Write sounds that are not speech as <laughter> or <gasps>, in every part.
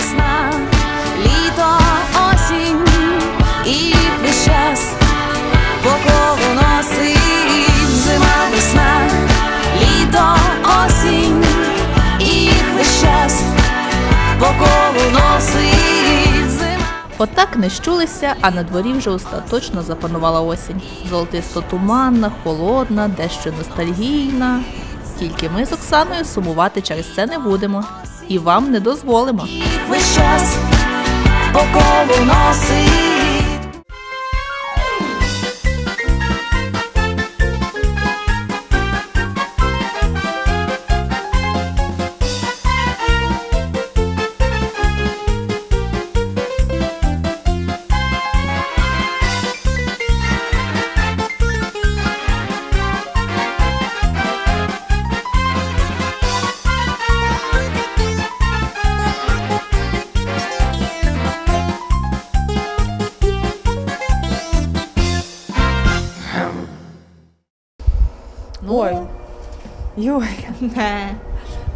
весна, літо, осінь, і весь час по колу носить зима, весна, літо, осінь, і весь час по колу носить зима. Отак не щулися, а на дворі вже остаточно запанувала осінь. Золотисто туманна, холодна, дещо ностальгійна. Тільки ми з Оксаною сумувати через це не будемо і вам не дозволимо. весь час по колу носить. Йой.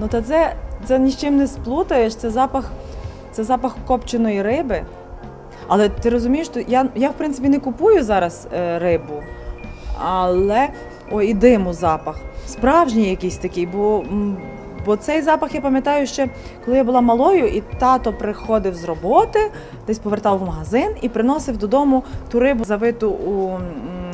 Ну та це, це ні з чим не сплутаєш, це запах, це запах копченої риби. Але ти розумієш, що я, я в принципі не купую зараз е, рибу, але ой, і диму запах. Справжній якийсь такий, бо, бо цей запах я пам'ятаю ще, коли я була малою, і тато приходив з роботи, десь повертав в магазин і приносив додому ту рибу, завиту у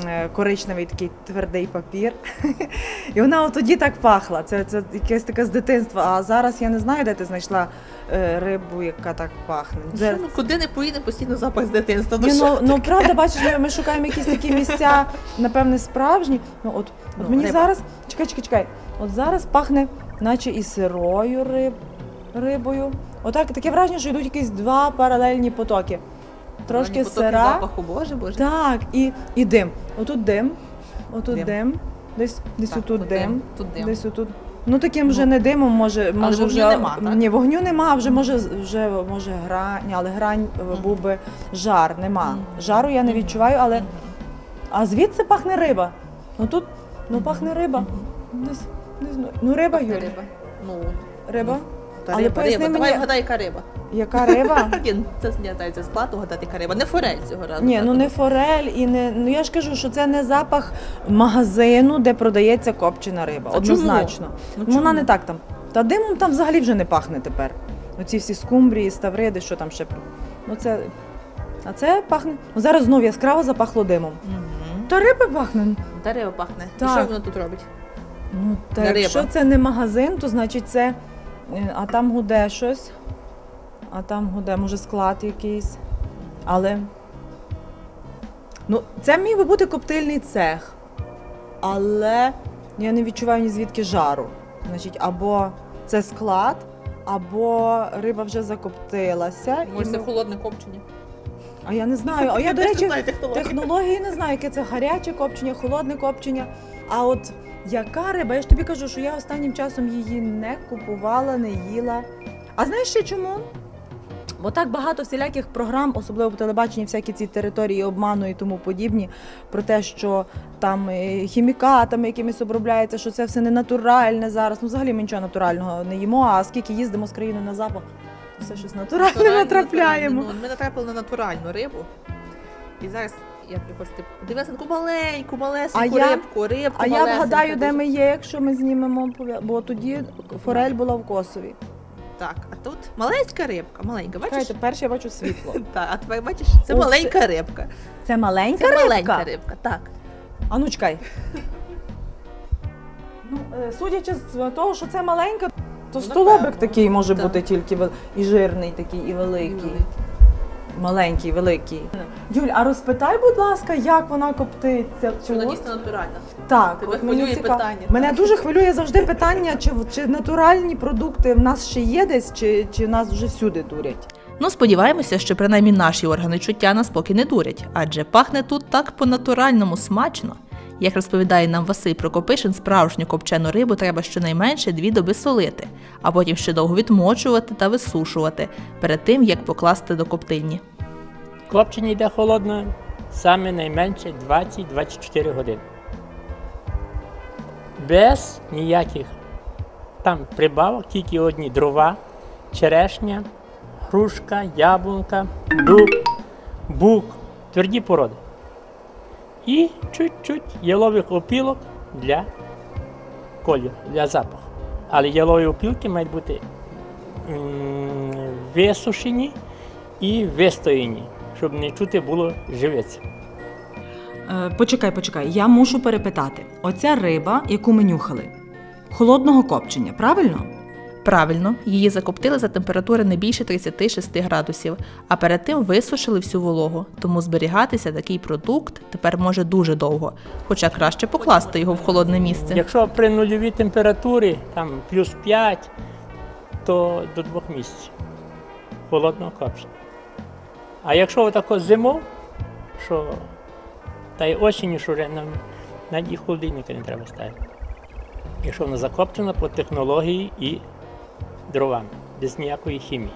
е, коричневий такий твердий папір. <laughs> І вона от тоді так пахла. Це, це якесь таке з дитинства. А зараз я не знаю, де ти знайшла е, рибу, яка так пахне. Це- Ну, куди не поїде, постійно запах з дитинства. ні, ну, ну правда, бачиш, ми, ми шукаємо якісь такі місця, напевне, справжні. Ну от, от Ну, мені риба. зараз, чекай, чекай, чекай. От зараз пахне, наче і сирою риб, рибою. Отак таке враження, що йдуть якісь два паралельні потоки. Трошки сира. запаху, боже, боже. Так, і, і дим. Отут дим, отут Дим. дим, десь, десь Так, отут от дим, Тут дим. десь отут. Ну таким вже не димом, може, може вогню вже нема, так? ні, вогню нема, а вже може вже може грань, але грань е, був би жар, нема. Жару я не відчуваю, але а звідси пахне риба. Ну тут ну пахне риба. Десь, не знаю. Ну риба, Пахне Юль. риба. Ну, Риба? та Але риба, поясни риба. Давай мені- вгадай, яка риба. Яка риба? <laughs> Ні, це здається склад угадати, яка риба. Не форель цього разу. Ні, ну не форель і не. Ну я ж кажу, що це не запах магазину, де продається копчена риба. А Однозначно. Ну, Ну, вона чому? не так там. Та димом там взагалі вже не пахне тепер. Оці всі скумбрії, ставриди, що там ще. Ну це. А це пахне. Ну зараз знов яскраво запахло димом. Мгм. Та риба пахне. Та риба пахне. І Так. що воно тут робить? Ну, та Не якщо риба. це не магазин, то значить це. е, А там гуде щось. А там гуде, може, склад якийсь. Але. Ну, це міг би бути коптильний цех. Але я не відчуваю ні звідки жару. Значить, або це склад, або риба вже закоптилася. Може, це ми- холодне копчення. А я не знаю. А я, до речі. Технології не знаю, яке це гаряче копчення, холодне копчення. А от яка риба? Я ж тобі кажу, що я останнім часом її не купувала, не їла. А знаєш ще чому? Бо так багато всіляких програм, особливо по телебаченні, всякі ці території обману і тому подібні, про те, що там е, хімікатами якимись обробляється, що це все не натуральне зараз. Ну, взагалі ми нічого натурального не їмо, а скільки їздимо з країни на запах, все щось натуральне Натуральне, натрапляємо. натуральне. Ну, ми натрапили на натуральну рибу. І зараз я тобі хочу типу, дивися таку маленьку, малесеньку А я- рибку, рибку. А я вгадаю, де ми є, якщо ми знімемо, бо тоді форель була в Косові. Так, а тут маленька рибка, маленька, бачиш? Чекайте, перше я бачу світло. <laughs> Так, а тепер бачиш, це Ух, маленька рибка. Це маленька Це рибка? маленька рибка, так. А ну чекай. <laughs> Ну, е, судячи з того, що це маленька, то Ну, столобик такий може Так. бути тільки і жирний такий, і великий. Маленький, великий. Юль, а розпитай, будь ласка, як вона коптиться? Чи вона дійсно натуральна? Так, Тебе от мені хвилює цікаво. питання, Мене дуже хвилює завжди питання, чи, чи натуральні продукти в нас ще є десь, чи, чи нас вже всюди дурять. Ну, сподіваємося, що принаймні наші органи чуття нас поки не дурять, адже пахне тут так по-натуральному смачно. Як розповідає нам Василь Прокопишин, справжню копчену рибу треба щонайменше дві доби солити, а потім ще довго відмочувати та висушувати перед тим, як покласти до коптильні. Копчення йде холодно саме найменше 20-24 години. Без ніяких там прибавок, тільки одні дрова, черешня, грушка, яблунка, дуб, бук, тверді породи. І чуть-чуть ялових опілок для кольору, для запаху. Але ялові опілки мають бути висушені і вистояні, щоб не чути було живиці. Е, почекай, почекай, я мушу перепитати. Оця риба, яку ми нюхали, холодного копчення, правильно? Правильно, її закоптили за температури не більше 36 градусів, а перед тим висушили всю вологу, тому зберігатися такий продукт тепер може дуже довго, хоча краще покласти його в холодне місце. Якщо при нульовій температурі, там плюс 5, то до двох місяців холодного копчення. А якщо отако зимов, що та й осінню, що вже нам навіть і холодильника не треба ставити. Якщо вона закоптена по технології і дровами, без ніякої хімії.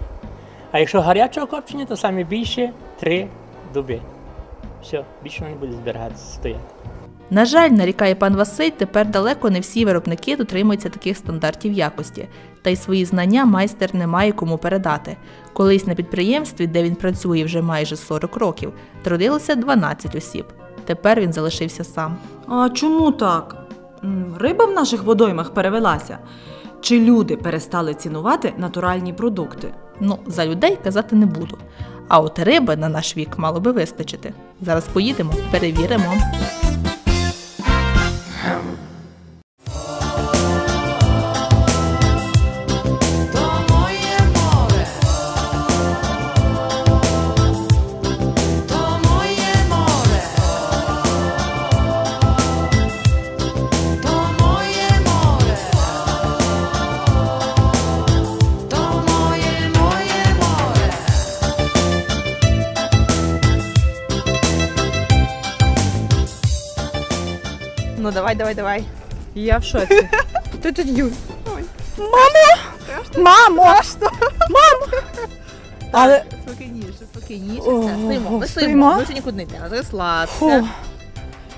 А якщо гарячого копчення, то саме більше 3 доби. Все, більше воно не буде зберігатися, стояти. На жаль, нарікає пан Василь, тепер далеко не всі виробники дотримуються таких стандартів якості, та й свої знання майстер не має кому передати. Колись на підприємстві, де він працює вже майже 40 років, трудилося 12 осіб. Тепер він залишився сам. А чому так? Риба в наших водоймах перевелася. Чи люди перестали цінувати натуральні продукти? Ну, за людей казати не буду. А от риби на наш вік мало би вистачити. Зараз поїдемо, перевіримо. Давай, давай, давай. Я в шоці. <laughs> Ти тут Юль. Мамо! Мамо! Мамо! <laughs> Але Спокійніше, спокійніше. Все, стоїмо. Ми стоїмо? нікуди не йдемо. Розслабся. фу.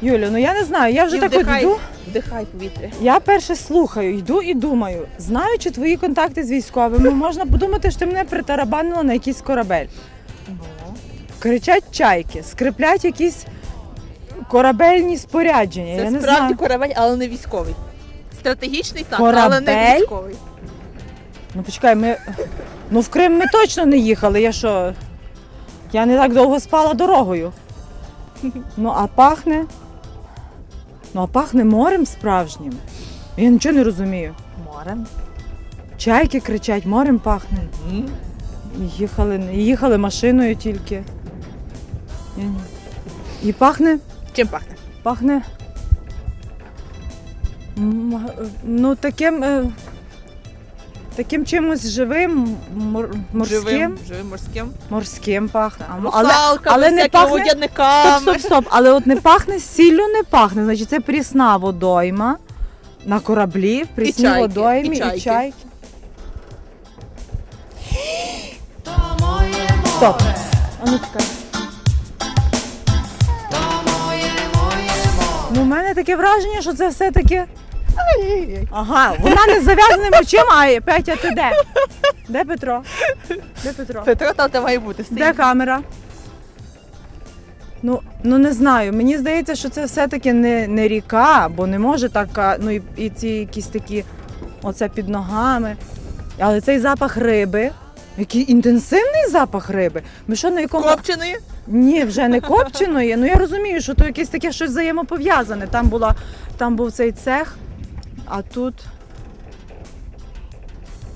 Юлю, ну я не знаю, я вже І так от вдихай. йду. Вдихай повітря. Я перше слухаю, йду і думаю, знаючи твої контакти з військовими, <laughs> можна подумати, що ти мене притарабанила на якийсь корабель. Кричать чайки, скриплять якісь корабельні спорядження. Це я не справді знаю. корабель, але не військовий. Стратегічний так, Корабель? але не військовий. Ну почекай, ми. Ну в Крим ми точно не їхали. Я що? Я не так довго спала дорогою. Ну, а пахне. Ну, а пахне морем справжнім. Я нічого не розумію. Морем. Чайки кричать, морем пахне. І Їхали, їхали машиною тільки. Я ні. І пахне, Чим пахне? пахне. Ну, таким. е, Таким чимось живим, мор, морським. Живим, живим морським. Морським пахне. А, але, Русалками, але не пахне. водяниками. Стоп, стоп, стоп. Але от не пахне сіллю, не пахне. Значить, це прісна водойма на кораблі, в прісній чайки, водоймі і і чайки. чайки. <gasps> Moje more. Стоп. А ну чекай. У мене таке враження, що це все-таки. Ага, вона не з зав'язаними очима, а Петя, ти де? Де Петро? Де Петро? Петро там де має бути. Де камера? Ну, ну не знаю. Мені здається, що це все-таки не, не ріка, бо не може така, ну і, і ці якісь такі, оце під ногами. Але цей запах риби, який інтенсивний запах риби. Ми що на якому. Копченої. Ні, вже не копченої. Ну я розумію, що то якесь таке щось взаємопов'язане. Там була, там був цей цех, а тут.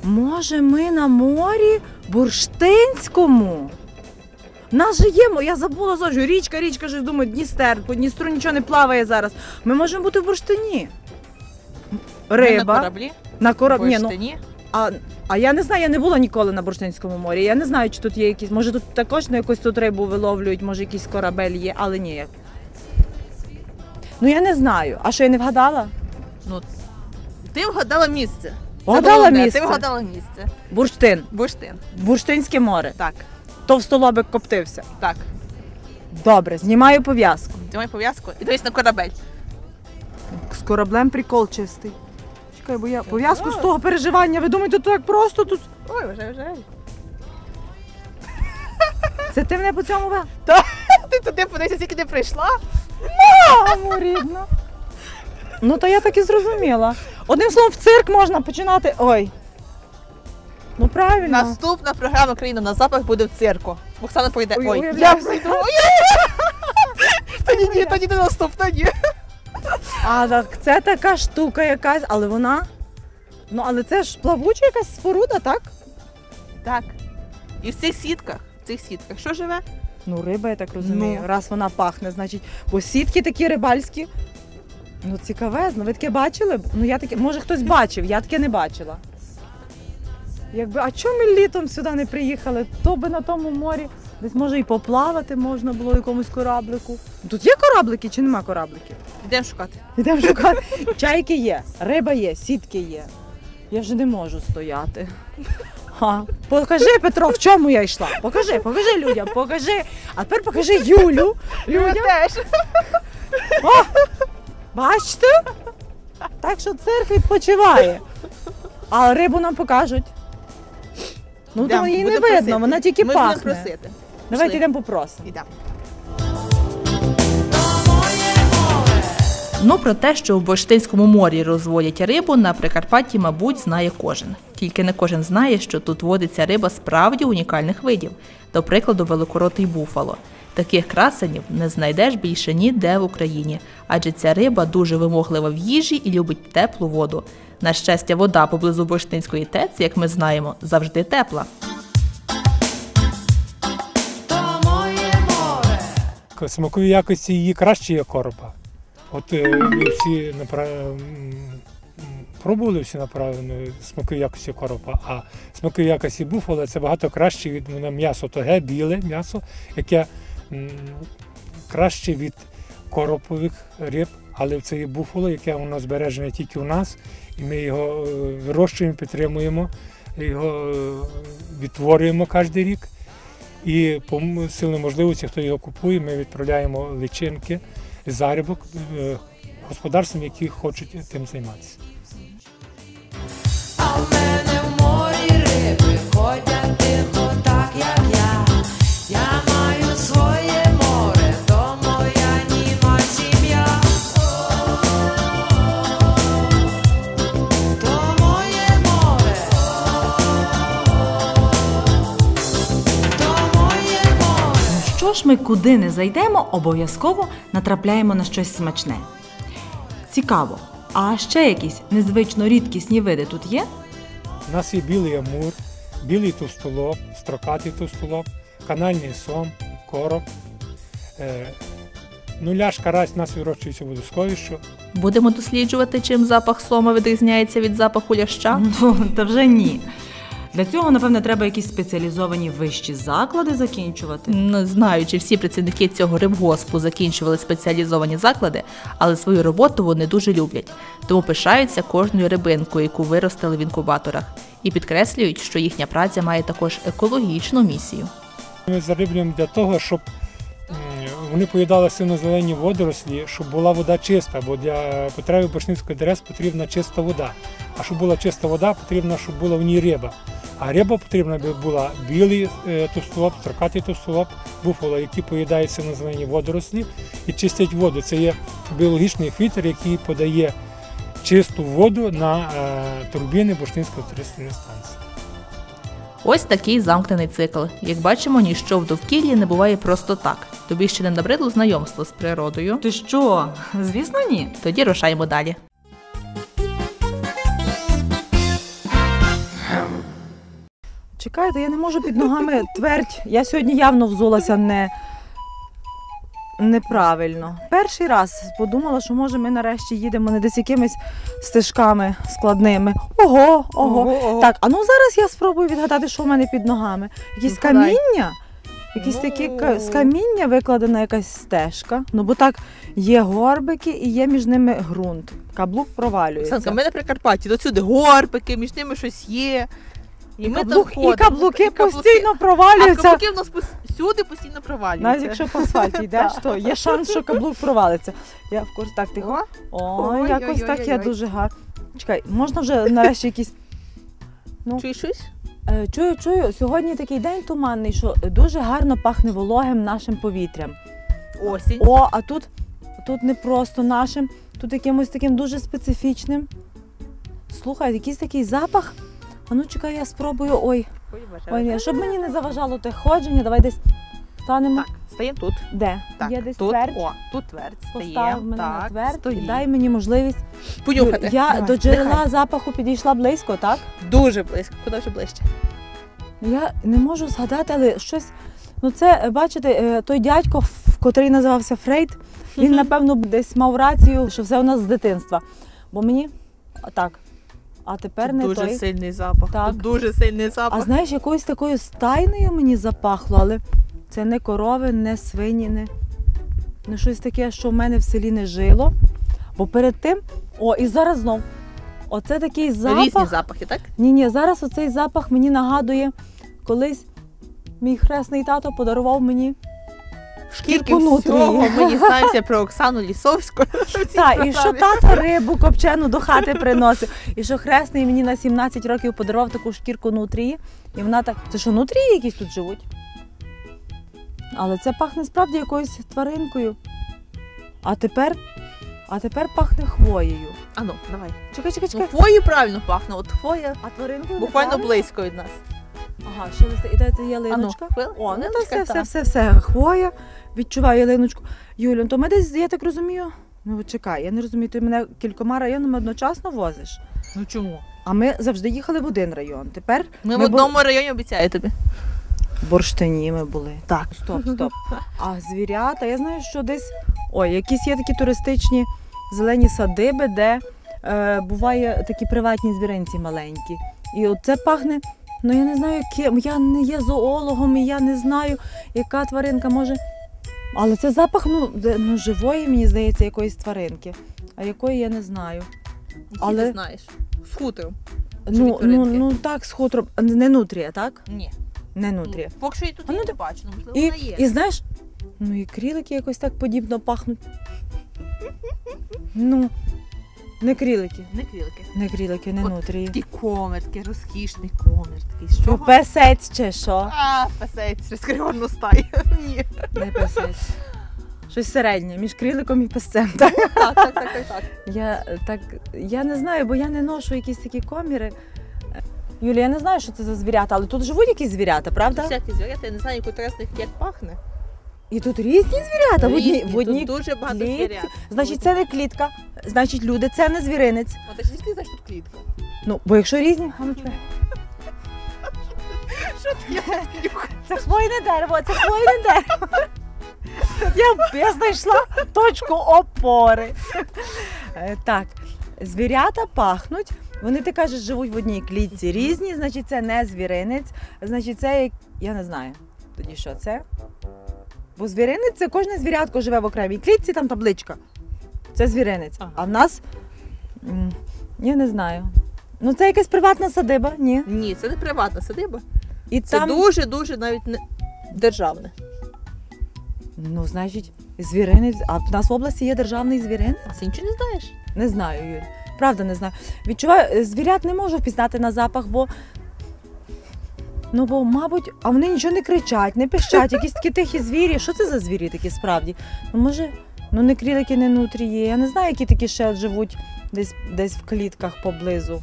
Може, ми на морі Бурштинському? У Нас же є, я забула зовсім, річка, річка, щось думаю, Дністер, по Дністру нічого не плаває зараз. Ми можемо бути в бурштині. Риба. На кораблі. На кораб... Ні, ну. А, а я не знаю, я не була ніколи на Бурштинському морі. Я не знаю, чи тут є якісь. Може тут також на якусь тут рибу виловлюють, може якийсь корабель є, але ні. Ну я не знаю. А що я не вгадала? Ну, ти вгадала місце. Це Вгадала головне, місце. Ти вгадала місце. Бурштин. Бурштин. Бурштинське море. Так, Товстолобик коптився. так. Добре, знімаю пов'язку. Тримай пов'язку і дивись на корабель. З кораблем прикол чистий. Чекай, бо я пов'язку з того переживання. Ви думаєте, то так просто тут. Ой, вже, вже. Це ти мене по цьому ве? Ти туди подивися, скільки ти прийшла. Мамо рідна. Ну, то я так і зрозуміла. Одним словом, в цирк можна починати. Ой. Ну правильно. Наступна програма Країна на запах буде в цирку. Оксана поїде. Ой, Ой, уявляю я. Ой. Тоді ні, тоді не наступна, ні. А так це така штука якась, але вона. Ну, але це ж плавуча якась споруда, так? Так. І в цих сітках, в цих сітках, що живе? Ну, риба, я так розумію. Ну. Раз вона пахне, значить, бо сітки такі рибальські. Ну, цікавезно. Ви таке бачили? Ну, я таке, може хтось бачив, я таке не бачила. Якби, а чому ми літом сюди не приїхали? То би на тому морі десь може і поплавати можна було якомусь кораблику. Тут є кораблики чи нема корабликів? Йдемо шукати. Йдемо шукати. Чайки є, риба є, сітки є. Я вже не можу стояти. Ха. Покажи, Петро, в чому я йшла. Покажи, покажи людям, покажи. А тепер покажи Юлю. Людям. теж. Бачите? Так що цирк відпочиває. А рибу нам покажуть. Ну, Йдемо, то її не будемо видно, просити. вона тільки Ми пахне. будемо просити. Давайте йдемо попросимо. Йдемо. Ну про те, що в Бурштинському морі розводять рибу, на Прикарпатті, мабуть, знає кожен. Тільки не кожен знає, що тут водиться риба справді унікальних видів, до прикладу, великоротий буфало. Таких красенів не знайдеш більше ніде в Україні, адже ця риба дуже вимоглива в їжі і любить теплу воду. На щастя, вода поблизу Бурштинської ТЕЦ, як ми знаємо, завжди тепла. Смакові якості її краще є коропа. От е, ви всі напра... пробували всі направлено смакові якості коропа, а смакові якості буфала це багато краще від воно м'ясо. Тоге біле м'ясо, яке краще від коропових риб, але це є буфало, яке воно збережене тільки у нас, і ми його е, вирощуємо, підтримуємо, його е, відтворюємо кожен рік. І по силі можливості, хто його купує, ми відправляємо личинки, зарибок е, господарствам, які хочуть тим займатися. А мене в морі риби ходять тихо, так як я. Я Що ж ми куди не зайдемо, обов'язково натрапляємо на щось смачне. Цікаво, а ще якісь незвично рідкісні види тут є? У нас є білий амур, білий товстолоб, строкатий товстолоб, канальний сом, короб. Е, ну, ляш карась у нас вирощується водосховищу. Будемо досліджувати, чим запах сома відрізняється від запаху ляща. Ну, та вже ні. Для цього, напевне, треба якісь спеціалізовані вищі заклади закінчувати. Не знаю, чи всі працівники цього рибгоспу закінчували спеціалізовані заклади, але свою роботу вони дуже люблять, тому пишаються кожною рибинкою, яку виростили в інкубаторах, і підкреслюють, що їхня праця має також екологічну місію. Ми зариблюємо для того, щоб вони поїдали сино-зелені водорослі, щоб була вода чиста, бо для потреби башницької дерев потрібна чиста вода. А щоб була чиста вода, потрібно, щоб була в ній риба. А риба потрібна була білий е, товстолоб, строкатий товстолоб, буфало, які поїдають сино-зелені водорослі і чистять воду. Це є біологічний фільтр, який подає чисту воду на е, турбіни Бурштинської туристичної станції. Ось такий замкнений цикл. Як бачимо, ніщо в довкіллі не буває просто так. Тобі ще не набридло знайомство з природою. Ти що? Звісно, ні. Тоді рушаємо далі. Чекайте, я не можу під ногами твердь. Я сьогодні явно взулася не... неправильно. Перший раз подумала, що може ми нарешті їдемо не десь якимись стежками складними. Ого, ого. Так, а ну зараз я спробую відгадати, що в мене під ногами. Якісь Ну, давай. каміння? Якісь такі ка- з каміння викладена якась стежка. Ну бо так є горбики і є між ними ґрунт. Каблук провалюється. Санка, ми на Прикарпатті, до сюди горбики, між ними щось є. І, ми Каблук- там ходимо. і каблуки І каблуки. постійно А провалюються. каблуки в нас пос- всюди постійно провалюються. Навіть якщо по асфальті йдеш, <laughs> то є шанс, що каблук провалиться. Я в курсі так тихо. О, якось так я дуже гарно. Чекай, можна вже нарешті якісь. Ну, Чуєш щось? Е, Чую, чую, сьогодні такий день туманний, що дуже гарно пахне вологим нашим повітрям. Осінь. О, а тут, тут не просто нашим, тут якимось таким дуже специфічним. Слухай, якийсь такий запах. А ну чекай, я спробую. Ой, ой, ні, щоб мені не заважало те ходження, давай десь станемо. Так, стаємо тут. Де? Так, Є десь тут, твердь. О, тут твердь Постав стає. мене на Так, твердь і стоїть. дай мені можливість. Понюхати. Я Давай, до джерела дихай. запаху підійшла близько, так? Дуже близько. Куди вже ближче? Я не можу згадати, але щось. Ну, це, е, бачите, е, той дядько, в- котрий називався Фрейд, він, напевно, десь мав рацію, що все у нас з дитинства. Бо мені так. А тепер не дуже той. сильний запах. Так. Тут дуже сильний запах. А знаєш, якоюсь такою стайною мені запахло, але це не корови, не свині, не, щось таке, що в мене в селі не жило. Бо перед тим, о, і зараз знов. Оце такий запах. Різні запахи, так? Ні, ні, зараз оцей запах мені нагадує, колись мій хресний тато подарував мені Скільки всього ми дізнаємося <laughs> про Оксану Лісовську. Так, і що тато рибу копчену до хати приносив. І що хресний мені на 17 років подарував таку шкірку нутрії. І вона так. Це що, нутрії якісь тут живуть? Але це пахне справді якоюсь тваринкою. А тепер, а тепер пахне хвоєю. А ну, давай. Чекай, чекай, Ну, хвою правильно пахне. От хвоя А тваринкою буквально близько від нас. Ага, ще листи. І де це є ялиночка? хвили- О, ну то хвилиночка, все, все, та. все, все. Хвоя. Відчуваю ялиночку. Юлю, то ми десь, я так розумію. Ну чекай, я не розумію, ти мене кількома районами одночасно возиш. Ну чому? А ми завжди їхали в один район. Тепер Ми, Ми в одному районі обіцяю тобі. в Бурштині ми були. Так. Стоп, стоп. <laughs> А звірята, я знаю, що десь. Ой, якісь є такі туристичні зелені садиби, де е, буває такі приватні звіринці маленькі. І от це пахне. Ну я не знаю, яким. Я не є зоологом, і я не знаю, яка тваринка може. Але це запах ну, ну, живої, мені здається, якоїсь тваринки. А якої я не знаю. Але... Але- Ти знаєш. З хутором. Ну, ну, ну так, з хутром. Не нутрія, так? Ні. Не нутрія. Ну, поки що її тут А ну, не бачу, ну, можливо, І, вона є. і знаєш, ну і крілики якось так подібно пахнуть. Ну, не крілики, Не крілки. не крілики, не От нутрії. Такий комір, такий розкішний комір. Що? Песець чи що? А, песець, розкриварно стає. <laughs> Ні. Не песець. Щось середнє, між кріликом і песцем. <laughs> Так? Так, так, так, так. Я, так, я не знаю, бо я не ношу якісь такі коміри. Юлія, я не знаю, що це за звірята, але тут живуть якісь звірята, правда? Всякі звірята, я не знаю, яку тресних як пахне. І тут різні звірята в одній, Різні, в одній тут дуже багато клітці. звірят. Значить, це не клітка, значить, люди, це не звіринець. Ти ж звідки знаєш тут клітка? Ну, бо якщо різні, а ну чекай. <laughs> Що ти я? Це хвойне дерево, це хвойне дерево. Я, я знайшла точку опори. Е, Так, звірята пахнуть. Вони, ти кажеш, живуть в одній клітці різні, значить, це не звіринець, значить, це як. Я не знаю. Тоді що це? Бо звіринець це кожне звірятко живе в окремій клітці, там табличка. Це звіринець. Ага. А в нас. м, Я не знаю. Ну, це якась приватна садиба, ні. Ні, це не приватна садиба. І Це там... дуже-дуже навіть не державне. Ну, значить, звіринець. А в нас в області є державний звіринець? А ти нічого не знаєш? Не знаю, Юль. Правда, не знаю. Відчуваю, е, звірят не можу впізнати на запах, бо. Ну, бо, мабуть, а вони нічого не кричать, не пищать, якісь такі тихі звірі. Що це за звірі такі справді? Ну, може, ну не крілики, не нутрії. Я не знаю, які такі ще от живуть десь, десь в клітках поблизу.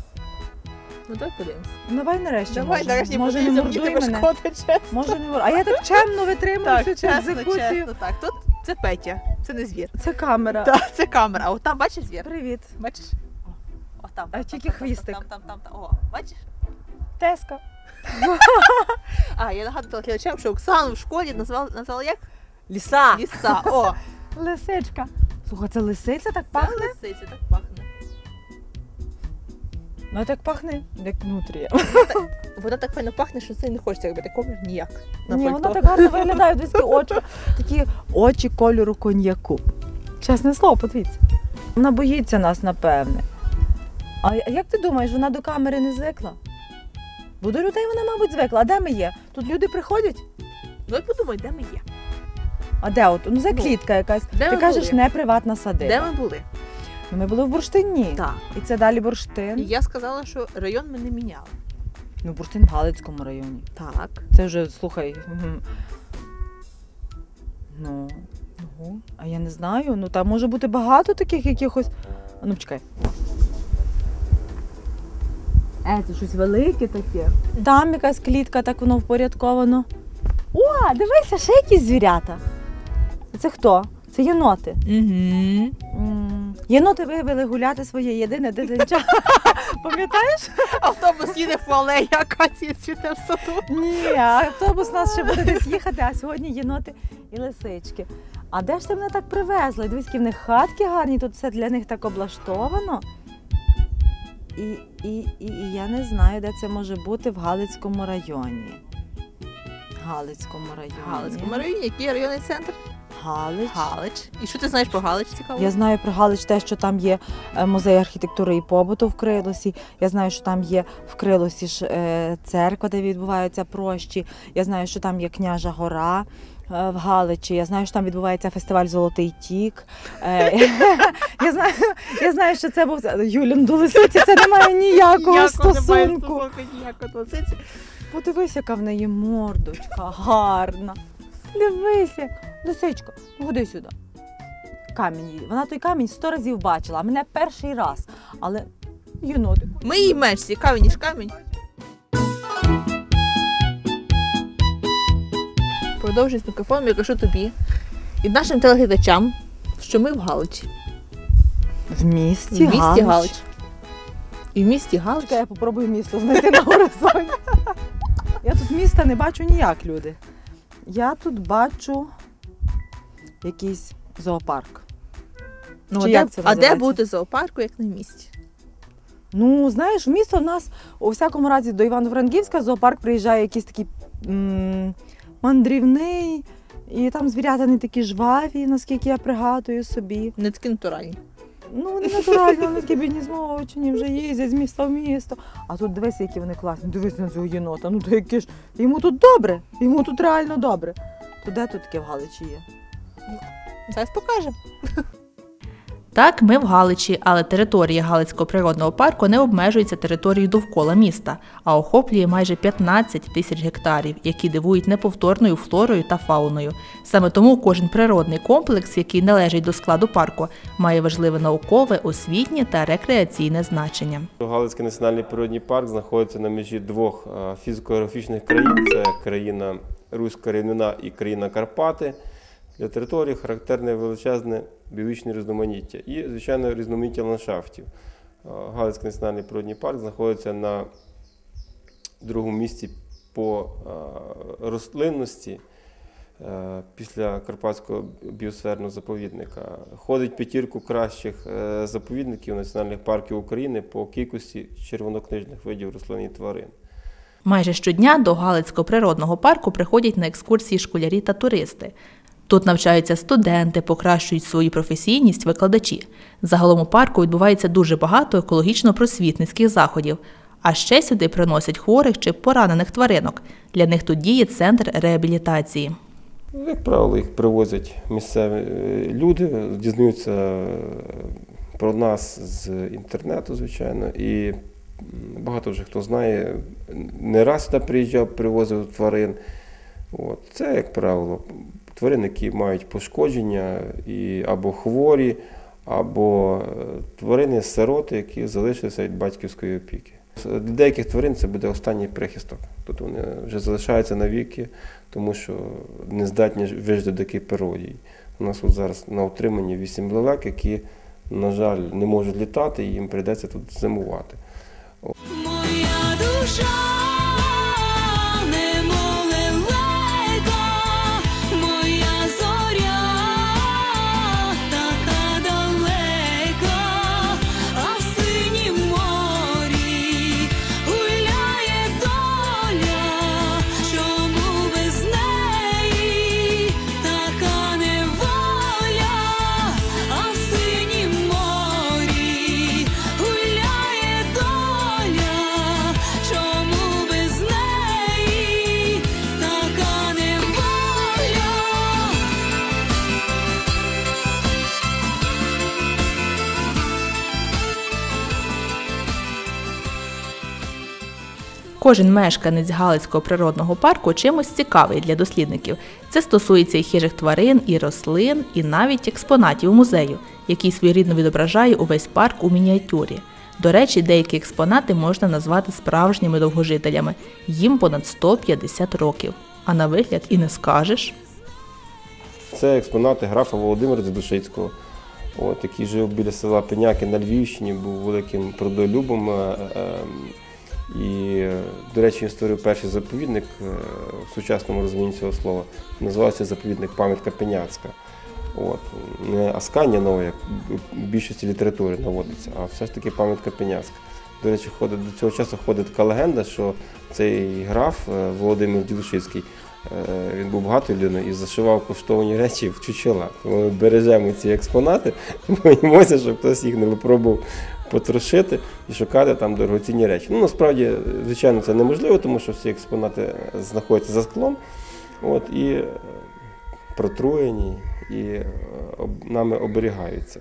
Ну давай подивимось. Давай нарешті. Давай, може, нарешті може не мордуй мене. шкода, чесно. Може не мор- А я так чемно витримую цю чесно, екзекуцію. чесно, так. Тут це Петя, це не звір. Це камера. Так, це камера. А от там бачиш звір? Привіт. Бачиш? О, там. А там, тільки там, там, хвістик. Там, там, там, там. О, бачиш? Теска. А, я нагадую глядачам, що Оксану в школі назвали, назвали як? Ліса. Ліса. О, <laughs> Лисичка. Слухай, це лисиця так пахне пахне? лисиця, так пахне. Ну так пахне, як нутрія. Вона так файно пахне, що це не хочеться робити комір ніяк. На Ні, пальто. вона так гарно виглядає, десь такі очі, <laughs> такі очі кольору коньяку. Чесне слово, подивіться. Вона боїться нас, напевне. А як ти думаєш, вона до камери не звикла? Бо до людей вона, мабуть, звикла. А де ми є? Тут люди приходять? Ну і подумай, де ми є? А де от? Ну, це Ну, клітка якась. де Ти ми кажеш, були? не приватна садиба. Де ми були? Ну, Ми були в бурштині. Так. І це далі бурштин. І я сказала, що район ми не міняли. Ну, бурштин в Галицькому районі. Так. Це вже, слухай. мгм. Ну, ну, а я не знаю. Ну там може бути багато таких якихось. А ну чекай. Е, це щось велике таке. Там якась клітка, так воно впорядковано. О, дивися, ще якісь звірята. Це хто? Це єноти. Угу. М, Єноти вивели гуляти своє єдине дитинча. <laughs> Пам'ятаєш? Автобус їде по алеї, акації цвіте в саду. Ні, автобус нас ще буде десь їхати, а сьогодні єноти і лисички. А де ж ти мене так привезли? Дивись, які в них хатки гарні, тут все для них так облаштовано. І, і, і, і я не знаю, де це може бути в Галицькому районі. Галицькому районі. Галицькому районі, який районний центр? Галич. Галич. І що ти знаєш про Галич цікаво? Я знаю про Галич те, що там є е, музей архітектури і побуту в Крилосі. Я знаю, що там є в Крилосі ж е, церква, де відбуваються прощі. Я знаю, що там є княжа гора. Е, В Галичі, я знаю, що там відбувається фестиваль Золотий Тік. Е, <laughs> Я знаю, я знаю, що це був Юлін до лисиці. Це не має ніякого стосунку. Подивись, яка в неї мордочка гарна. Дивися, лисичко, ходи сюди. Камінь. Вона той камінь сто разів бачила, а мене перший раз. Але єнотик. Ми їй менш цікаві, ніж камінь. Продовжуй з мікрофоном, я кажу тобі і нашим телеглядачам, що ми в Галичі. В місті, в місті Галич. Галич. І в місті Галич. Чекай, я попробую місто знайти на горизонті. Я тут міста не бачу ніяк, люди. Я тут бачу якийсь зоопарк. Ну, Чи а як де, це а де називається? бути зоопарку, як не в місті? Ну, знаєш, в місто в нас у всякому разі до Івано-Франківська зоопарк приїжджає якийсь такий м- мандрівний, і там звірята не такі жваві, наскільки я пригадую собі. Не такі натуральні. Ну, вони натуральні, вони такі бідні змовчені, вже їздять з міста в місто. А тут дивись, які вони класні. Дивись на цього єнота. Ну то які ж йому тут добре, йому тут реально добре. То де тут таке в Галичі є? Зараз покажемо. Так, ми в Галичі, але територія Галицького природного парку не обмежується територією довкола міста, а охоплює майже 15 тисяч гектарів, які дивують неповторною флорою та фауною. Саме тому кожен природний комплекс, який належить до складу парку, має важливе наукове, освітнє та рекреаційне значення. Галицький національний природний парк знаходиться на межі двох е, фізико-географічних країн: це країна Руська рівнина і країна Карпати. Для території характерне величезне біологічне різноманіття і, звичайно, різноманіття ландшафтів. Галицький національний природний парк знаходиться на другому місці по рослинності е, після Карпатського біосферного заповідника. Ходить п'ятірку кращих е, заповідників національних парків України по кількості червонокнижних видів рослин і тварин. Майже щодня до Галицького природного парку приходять на екскурсії школярі та туристи. Тут навчаються студенти, покращують свою професійність викладачі. Загалом у парку відбувається дуже багато екологічно-просвітницьких заходів. А ще сюди приносять хворих чи поранених тваринок. Для них тут діє центр реабілітації. Як правило, їх привозять місцеві е, люди, дізнаються е, про нас з інтернету, звичайно. І багато вже хто знає, не раз сюди приїжджав, привозив тварин. От. Це, як правило, тварини, які мають пошкодження і або хворі, або е, тварини сироти, які залишилися від батьківської опіки. Для деяких тварин це буде останній прихисток. Тобто вони вже залишаються навіки, тому що не здатні вижити дикій природі. У нас от зараз на утриманні 8 лелек, які, на жаль, не можуть літати, і їм прийдеться тут зимувати. Моя душа Кожен мешканець Галицького природного парку чимось цікавий для дослідників. Це стосується і хижих тварин, і рослин, і навіть експонатів музею, який своєрідно відображає увесь парк у мініатюрі. До речі, деякі експонати можна назвати справжніми довгожителями. Їм понад 150 років. А на вигляд і не скажеш. Це експонати графа Володимира Дедушицького, от, який жив біля села Пеняки на Львівщині, був великим продолюбом. І, до речі, він створив перший заповідник е, в сучасному розумінні цього слова. Називався заповідник Пам'ятка Пеняцька. От. Не Аскання нова, як в більшості літератури наводиться, а все ж таки пам'ятка Пеняцька. До речі, ходить, до цього часу ходить така легенда, що цей граф е, Володимир Дідушицький Е, Він був багатою людиною і зашивав коштовні речі в чучела. Тому ми бережемо ці експонати, <laughs> боїмося, щоб хтось їх не випробував потрошити і шукати там дорогоцінні речі. Ну, насправді, звичайно, це неможливо, тому що всі експонати знаходяться за склом от, і е, протруєні, і е, нами оберігаються.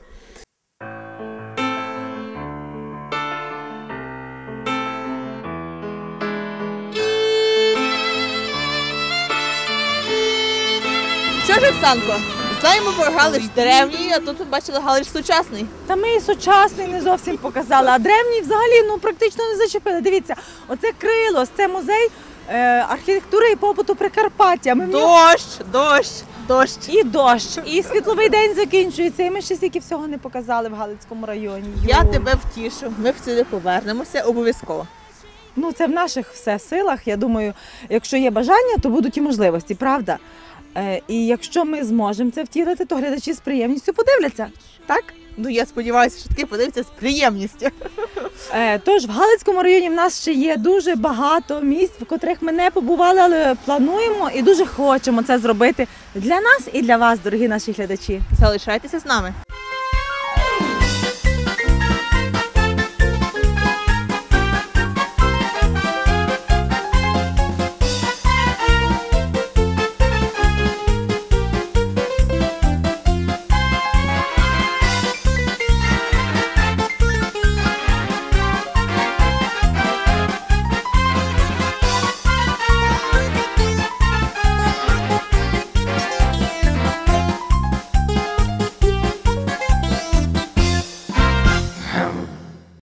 Що ж, Оксанко, знаємо про Галич древній, а тут бачили Галич сучасний. Та ми і сучасний не зовсім показали, а древній взагалі ну практично не зачепили. Дивіться, оце крилос, це музей е, архітектури і побуту Прикарпаття. Ми в нього- Дощ, дощ, дощ. і дощ, і світловий день закінчується. І ми ще стільки всього не показали в Галицькому районі. Я Юр. тебе втішу. Ми сюди повернемося обов'язково. Ну це в наших все силах. Я думаю, якщо є бажання, то будуть і можливості, правда. Е, і якщо ми зможемо це втілити, то глядачі з приємністю подивляться. Так? Ну я сподіваюся, що таки подивляться з приємністю. Е, Тож в Галицькому районі в нас ще є дуже багато місць, в котрих ми не побували, але плануємо і дуже хочемо це зробити для нас і для вас, дорогі наші глядачі. Залишайтеся з нами.